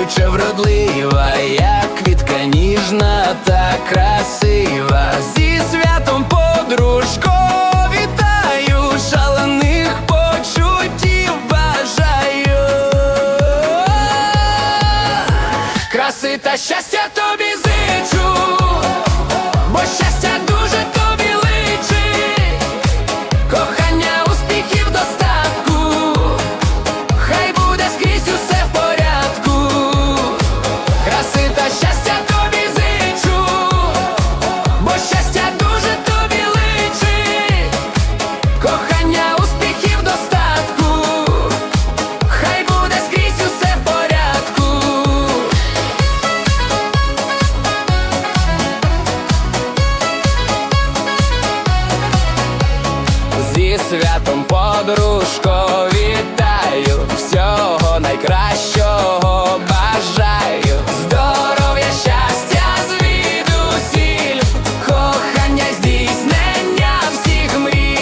наче вродлива, як квітка ніжна та красива. Зі святом подружко вітаю, шалених почуттів бажаю. Краси та щастя тобі святом подружко вітаю, всього найкращого бажаю, здоров'я, щастя, звідусіль, кохання, здійснення всіх мрій,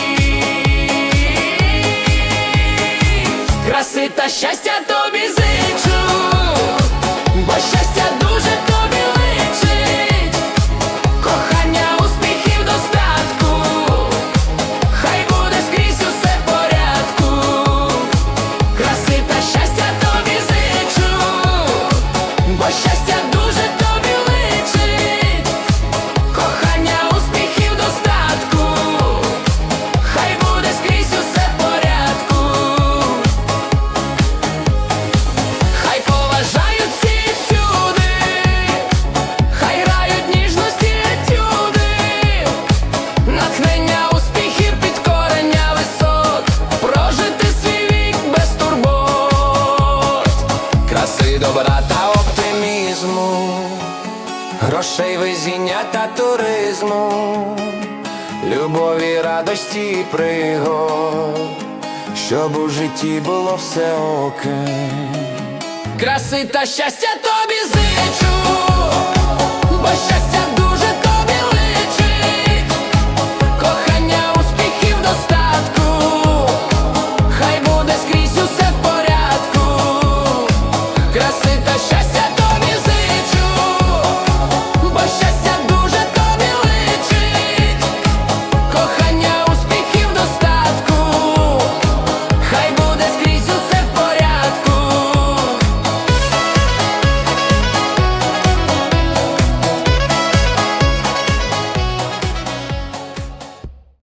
краси та щастя тобі зичу, бо щастя краси добра та оптимізму, грошей везіння та туризму, любові, радості і пригод, щоб у житті було все окей. Краси та щастя тобі зичу,